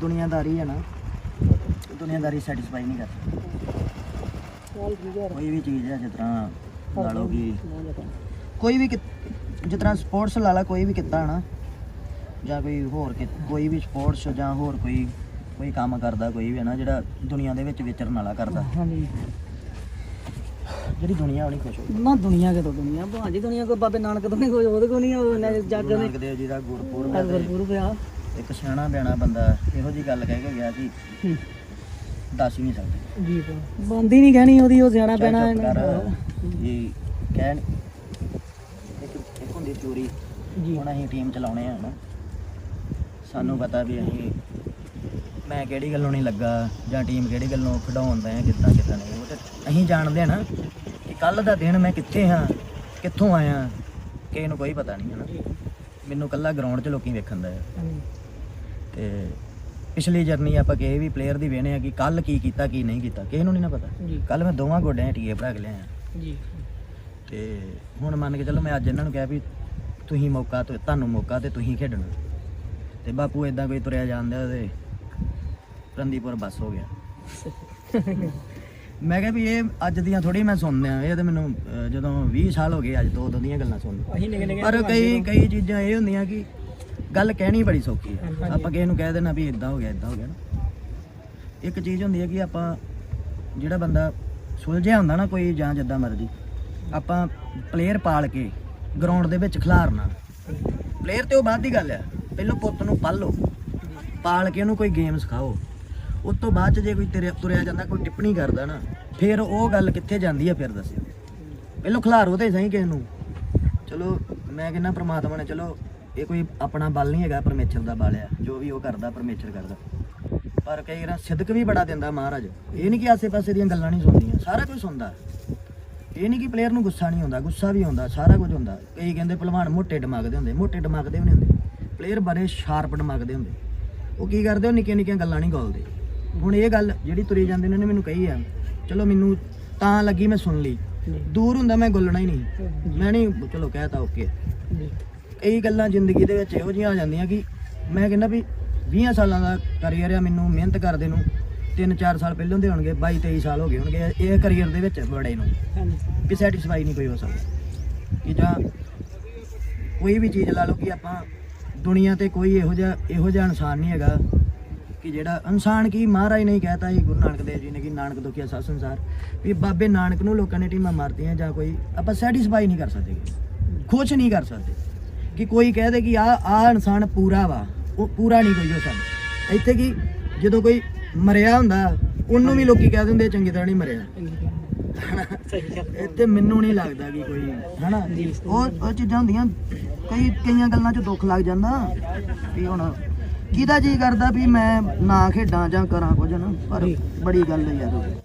ਦੁਨੀਆਦਾਰੀ ਹੈ ਨਾ ਦੁਨੀਆਦਾਰੀ ਸੈਟੀਸਫਾਈ ਨਹੀਂ ਕਰਦੀ ਕੋਈ ਵੀ ਚੀਜ਼ ਹੈ ਜਿਸ ਤਰ੍ਹਾਂ ਲਾ ਲਓ ਕਿ ਕੋਈ ਵੀ ਜਿਸ ਤਰ੍ਹਾਂ ਸਪੋਰਟਸ ਲਾ ਲਾ ਕੋਈ ਵੀ ਕਿੱਤਾ ਨਾ ਜਾਂ ਕੋਈ ਹੋਰ ਕੋਈ ਵੀ ਸਪੋਰਟਸ ਜਾਂ ਹੋਰ ਕੋਈ ਕੋਈ ਕੰਮ ਕਰਦਾ ਕੋਈ ਵੀ ਹੈ ਨਾ ਜਿਹੜਾ ਦੁਨੀਆ ਦੇ ਵਿੱਚ ਵਿਚਰਨ ਵਾਲਾ ਕਰਦਾ। ਹਾਂਜੀ। ਜਿਹੜੀ ਦੁਨੀਆ ਉਹ ਨਹੀਂ ਖੁਸ਼ ਹੋਈ ਨਾ ਦੁਨੀਆ ਕੇ ਤੋਂ ਦੁਨੀਆ ਭਾਂਜੀ ਦੁਨੀਆ ਕੋ ਬਾਬੇ ਨਾਨਕ ਤੋਂ ਨਹੀਂ ਕੋਈ ਉਹਦੇ ਕੋ ਨਹੀਂ ਉਹ ਜੱਗ ਦਾ ਗੁਰਪੁਰਬ ਹੈ ਤੇ ਗੁਰਪੁਰ ਪਿਆ ਇੱਕ ਸਿਆਣਾ ਬਿਆਣਾ ਬੰਦਾ ਇਹੋ ਜੀ ਗੱਲ ਕਹਿ ਕੇ ਗਿਆ ਹੂੰ। ਦੱਸ ਹੀ ਨਹੀਂ ਸਕਦੇ। ਜੀ ਬੰਦੀ ਨਹੀਂ ਕਹਿਣੀ ਉਹਦੀ ਉਹ ਸਿਆਣਾ ਪੈਣਾ ਚੁੱਪ ਕਰ ਜੀ ਕਹਿਣ ਇੱਕ ਇੱਕ ਹੁੰਦੀ ਚੋਰੀ। ਜੀ। ਹੁਣ ਅਸੀਂ ਟੀਮ ਚਲਾਉਣੇ ਆ ਨਾ ਸਾਨੂੰ ਪਤਾ ਵੀ ਅਸੀਂ ਮੈਂ ਕਿਹੜੀ ਗੱਲੋਂ ਨਹੀਂ ਲੱਗਾ ਜਾਂ ਟੀਮ ਕਿਹੜੀ ਗੱਲੋਂ ਖਿਡਾਉਂਦਾ ਹੈ ਕਿੱਦਾਂ ਕਿੱਦਾਂ ਨਹੀਂ। ਉਹ ਤੇ ਅਸੀਂ ਜਾਣਦੇ ਆ ਨਾ ਕਿ ਕੱਲ ਦਾ ਦਿਨ ਮੈਂ ਕਿੱਥੇ ਹਾਂ ਕਿੱਥੋਂ ਆਇਆ ਕਿਸੇ ਨੂੰ ਕੋਈ ਪਤਾ ਨਹੀਂ ਹੈ ਨਾ ਮੈਨੂੰ ਕੱਲਾ ਗਰਾਊਂਡ 'ਚ ਲੋਕੀ ਵੇਖਣ ਦਾ ਹੈ ਹਾਂਜੀ। ਤੇ ਪਿਛਲੀ ਜਰਨੀ ਆਪਾਂ ਕਿਸੇ ਵੀ ਪਲੇਅਰ ਦੀ ਵੇਖਦੇ ਆ ਕਿ ਕੱਲ ਕੀ ਕੀਤਾ ਕੀ ਨਹੀਂ ਕੀਤਾ ਕਿਸੇ ਨੂੰ ਨਹੀਂ ਨਾ ਪਤਾ। ਜੀ। ਕੱਲ ਮੈਂ ਦੋਵਾਂ ਗੋਡਿਆਂ 'ਚ ਟੀਕੇ ਭਰਾ ਕੇ ਜੀ। ਤੇ ਹੁਣ ਮੰਨ ਕੇ ਚੱਲੋ ਮੈਂ ਅੱਜ ਇਹਨਾਂ ਨੂੰ ਕਿਹਾ ਵੀ ਤੁਸੀਂ ਮੌਕਾ ਤੇ ਤੁਹਾਨੂੰ ਮੌਕਾ ਤੇ ਤੁਸੀਂ ਖੇਡਣਾ। ਤੇ ਬਾਪੂ ਇਦਾਂ ਕੋਈ ਤੁਰਿਆ ਜਾਂਦਾ ਤੇ ਰੰਦੀਪੁਰ ਬੱਸ ਹੋ ਗਿਆ। ਮੈਂ ਕਿਹਾ ਵੀ ਇਹ ਅੱਜ ਦੀਆਂ ਥੋੜੀ ਮੈਂ ਸੁਣਦਾ ਇਹ ਤੇ ਮੈਨੂੰ ਅਹ, ਜਦੋਂ 20 ਸਾਲ ਹੋ ਗਏ ਅੱਜ ਤੋਂ ਉਦੋਂ ਦੀਆਂ ਗੱਲਾਂ ਅਸੀਂ ਨਿਕ ਪਰ ਕਈ ਕਈ ਚੀਜ਼ਾਂ ਇਹ ਹੁੰਦੀਆਂ ਕਿ ਗੱਲ ਕਹਿਣੀ ਬੜੀ ਸੌਖੀ ਹੈ ਆਪਾਂ ਕਿਸੇ ਨੂੰ ਕਹਿ ਦੇਣਾ ਵੀ ਇਦਾਂ ਹੋ ਗਿਆ ਇਦਾਂ ਹੋ ਗਿਆ ਨਾ। ਇੱਕ ਚੀਜ਼ ਹੁੰਦੀ ਹੈ ਕਿ ਆਪਾਂ ਜਿਹੜਾ ਬੰਦਾ ਸੁਲਝਿਆ ਹੁੰਦਾ ਨਾ ਕੋਈ ਜਾਂ ਜਿੱਦਾਂ ਮਰਜ਼ੀ ਆਪਾਂ ਪਲੇਅਰ ਪਾਲ ਕੇ ਗਰਾਊਂਡ ਦੇ ਵਿੱਚ ਖਿਲਾਰਨਾ ਪਲੇਅਰ ਤੇ ਉਹ ਬਾਅਦ ਦੀ ਗੱਲ ਆ ਪਹਿਲਾਂ ਪੁੱਤ ਨੂੰ ਪਾਲੋ ਪਾਲ ਕੇ ਉਹਨੂੰ ਕੋਈ ਗੇਮ ਸਿਖਾਓ। ਉਸ ਤੋਂ ਬਾਅਦ ਚ ਜੇ ਕੋਈ ਤੇਰੇ ਤੁਰਿਆ ਜਾਂਦਾ ਕੋਈ ਟਿੱਪਣੀ ਕਰਦਾ ਨਾ ਫਿਰ ਉਹ ਗੱਲ ਕਿੱਥੇ ਜਾਂਦੀ ਆ ਫਿਰ ਦੱਸਿਓ। ਪਹਿਲਾਂ ਖਿਲਾਰੋ ਤੇ ਸਹੀ ਕਿਸੇ ਨੂੰ। ਚਲੋ ਮੈਂ ਕਹਿੰਦਾ ਪ੍ਰਮਾਤਮਾ ਨੇ ਚਲੋ ਇਹ ਕੋਈ ਆਪਣਾ ਬਲ ਨਹੀਂ ਹੈਗਾ ਪਰਮੇਸ਼ਰ ਦਾ ਬਲ ਆ ਜੋ ਵੀ ਉਹ ਕਰਦਾ ਪਰਮੇਸ਼ਰ ਕਰਦਾ। ਪਰ ਕਈ ਵਾਰ ਸਿਦਕ ਵੀ ਬੜਾ ਦਿੰਦਾ ਮਹਾਰਾਜ। ਇਹ ਨਹੀਂ ਕਿ ਆਸੇ-ਪਾਸੇ ਦੀਆਂ ਗੱਲਾਂ ਨਹੀਂ ਸੁਣਦੀਆਂ ਸਾਰਾ ਕੁਝ ਸੁਣਦਾ। ਇਹ ਨਹੀਂ ਕਿ ਪਲੇਅਰ ਨੂੰ ਗੁੱਸਾ ਨਹੀਂ ਆਉਂਦਾ ਗੁੱਸਾ ਵੀ ਆਉਂਦਾ ਸਾਰਾ ਕੁਝ ਹੁੰਦਾ। ਕਈ ਕਹਿੰਦੇ ਪਹਿਲਵਾਨ ਮੋਟੇ ਦਿਮਾਗ ਦੇ ਹੁੰਦੇ ਮੋਟੇ ਦਿਮਾਗ ਦੇ ਵੀ ਨਹੀਂ ਹੁੰਦੇ। ਪਲੇਅਰ ਬੜੇ ਸ਼ਾਰਪ ਦਿਮਾਗ ਦੇ ਹੁੰਦੇ। ਉਹ ਕੀ ਕਰਦੇ ਉਹ ਨਿੱਕੀਆਂ ਨਿੱਕੀਆਂ ਗੱਲਾਂ ਨਹੀਂ ਗੋਲਦੇ। ਹੁਣ ਇਹ ਗੱਲ ਜਿਹੜੀ ਤੁਰੀ ਜਾਂਦੇ ਨੇ ਉਹਨੇ ਮੈਨੂੰ ਕਹੀ ਆ ਚਲੋ ਮੈਨੂੰ ਤਾਂ ਲੱਗੀ ਮੈਂ ਸੁਣ ਲਈ। ਦੂਰ ਹੁੰਦਾ ਮੈਂ ਗੋਲਣਾ ਹੀ ਨਹੀਂ। ਮੈਂ ਨਹੀਂ ਚਲੋ ਕਹਿਤਾ ਓਕੇ ਜੀ। ਕਈ ਗੱਲਾਂ ਜ਼ਿੰਦਗੀ ਦੇ ਵਿੱਚ ਇਹੋ ਜਿਹੀਆਂ ਆ ਜਾਂਦੀਆਂ ਕਿ ਮੈਂ ਕਹਿੰਦਾ ਵੀ 20 ਸਾਲਾਂ ਦਾ ਕਰੀਅਰ ਆ ਮੈਨੂੰ ਮਿਹਨਤ ਕਰਦੇ ਨੂੰ 3-4 ਸਾਲ ਪਹਿਲਾਂ ਦੇ ਹੋਣਗੇ 22-23 ਸਾਲ ਹੋ ਗਏ ਹੋਣਗੇ ਇਹ ਕਰੀਅਰ ਦੇ ਵਿੱਚ ਬੜੇ ਨੂੰ। ਵੀ ਸੈਟੀਸਫਾਈ ਨਹੀਂ ਕੋਈ ਹੋ ਸਕਦਾ। ਕਿ ਜਾਂ ਕੋਈ ਵੀ ਚੀਜ਼ ਲਾ ਲਓ ਕਿ ਆਪਾਂ ਦੁਨੀਆ ਤੇ ਕੋਈ ਇਹੋ ਜਿਹਾ ਇਹੋ ਜਿਹਾ ਇਨਸਾਨ ਨਹੀਂ ਹੈਗਾ ਕਿ ਜਿਹੜਾ ਇਨਸਾਨ ਕੀ ਮਹਾਰਾਜ ਨਹੀਂ ਕਹਤਾ ਸੀ ਗੁਰੂ ਨਾਨਕ ਦੇਵ ਜੀ ਨੇ ਕਿ ਨਾਨਕ ਦੁਖੀਆ ਸਤ ਸੰਸਾਰ। ਵੀ ਬਾਬੇ ਨਾਨਕ ਨੂੰ ਲੋਕਾਂ ਨੇ ਟੀਮਾਂ ਮਾਰਤੀਆਂ ਜਾਂ ਕੋਈ ਆਪਾਂ ਸੈਟੀਸਫਾਈ ਨਹੀਂ ਕਰ ਸਕਦੇ। ਖੁਸ਼ ਨਹੀਂ ਕਰ ਸਕਦੇ। ਕਿ ਕੋਈ ਕਹਿ ਦੇ ਕਿ ਆ ਆ ਇਨਸਾਨ ਪੂਰਾ ਵਾ ਉਹ ਪੂਰਾ ਨਹੀਂ ਕੋਈ ਹੋ ਸਕਦਾ ਇੱਥੇ ਕੀ ਜਦੋਂ ਕੋਈ ਮਰਿਆ ਹੁੰਦਾ ਉਹਨੂੰ ਵੀ ਲੋਕੀ ਕਹਿ ਦਿੰਦੇ ਚੰਗੀ ਤਰ੍ਹਾਂ ਨਹੀਂ ਮਰਿਆ। ਤੇ ਮੈਨੂੰ ਨਹੀਂ ਲੱਗਦਾ ਕਿ ਕੋਈ ਹਨਾ? ਉਹ ਉਹ ਚੀਜ਼ਾਂ ਹੁੰਦੀਆਂ ਕਈ ਕਈਆਂ ਗੱਲਾਂ 'ਚ ਦੁੱਖ ਲੱਗ ਜਾਂਦਾ ਵੀ ਹੁਣ ਕਿਹਦਾ ਜੀ ਕਰਦਾ ਵੀ ਮੈਂ ਨਾ ਖੇਡਾਂ ਜਾਂ ਕਰਾਂ ਕੁਝ ਨਾ ਪਰ ਬੜੀ ਗੱਲ ਹੈ ਯਾਰ।